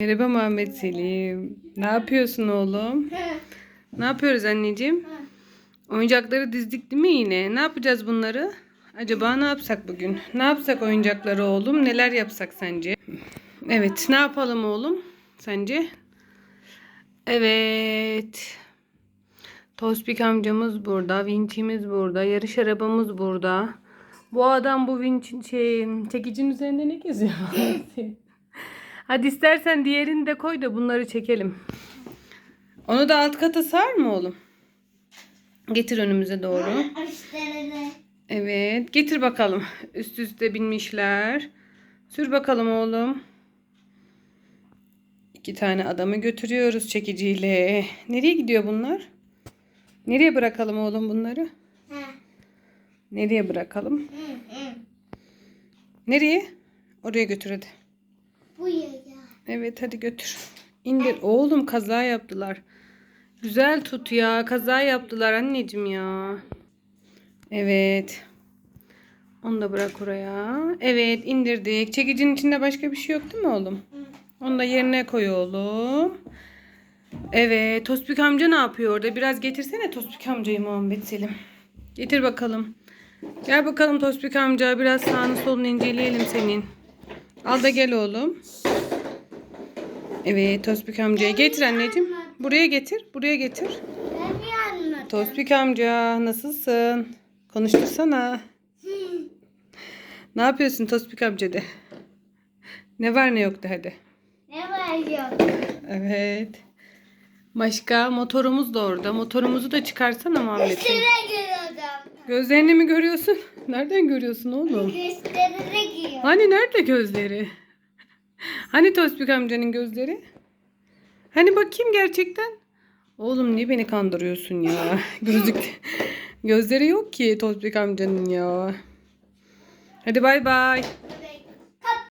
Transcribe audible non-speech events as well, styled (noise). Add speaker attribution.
Speaker 1: Merhaba Muhammed Selim. Ne yapıyorsun oğlum? Ne yapıyoruz anneciğim? Oyuncakları dizdik değil mi yine? Ne yapacağız bunları? Acaba ne yapsak bugün? Ne yapsak oyuncakları oğlum? Neler yapsak sence? Evet, ne yapalım oğlum? Sence? Evet. Tospik amcamız burada, vinçimiz burada, yarış arabamız burada. Bu adam bu vinçin şey, çekicinin üzerinde ne geziyor? (laughs) Hadi istersen diğerini de koy da bunları çekelim. Onu da alt kata sar mı oğlum? Getir önümüze doğru. Evet, getir bakalım. Üst üste binmişler. Sür bakalım oğlum. İki tane adamı götürüyoruz çekiciyle. Nereye gidiyor bunlar? Nereye bırakalım oğlum bunları? Nereye bırakalım?
Speaker 2: Hı, hı.
Speaker 1: Nereye? Oraya götür hadi.
Speaker 2: Bu ya.
Speaker 1: Evet hadi götür. İndir. Oğlum kaza yaptılar. Güzel tut ya. Kaza yaptılar anneciğim ya. Evet. Onu da bırak oraya. Evet indirdik. Çekicinin içinde başka bir şey yok değil mi oğlum? Onu da yerine koy oğlum. Evet. Tospik amca ne yapıyor orada? Biraz getirsene Tospik amcayı Muhammed Selim. Getir bakalım. Gel bakalım Tospik amca. Biraz sağını solunu inceleyelim senin. Al da gel oğlum. Evet Tospik amcayı getir anneciğim. Buraya getir. Buraya getir. Tospik amca nasılsın? Konuştursana. Ne yapıyorsun Tospik amca de. Ne var ne yok de hadi.
Speaker 2: Ne var yok.
Speaker 1: Evet. Başka motorumuz da orada. Motorumuzu da çıkarsana Muhammed.
Speaker 2: Üstüne giriyordum.
Speaker 1: Gözlerini mi görüyorsun? (laughs) Nereden görüyorsun oğlum?
Speaker 2: Üstlerine giyiyor.
Speaker 1: Hani nerede gözleri? Hani Tospik amcanın gözleri? Hani bakayım gerçekten? Oğlum niye beni kandırıyorsun ya? (laughs) Gözlük gözleri yok ki Tospik amcanın ya. Hadi bay bay.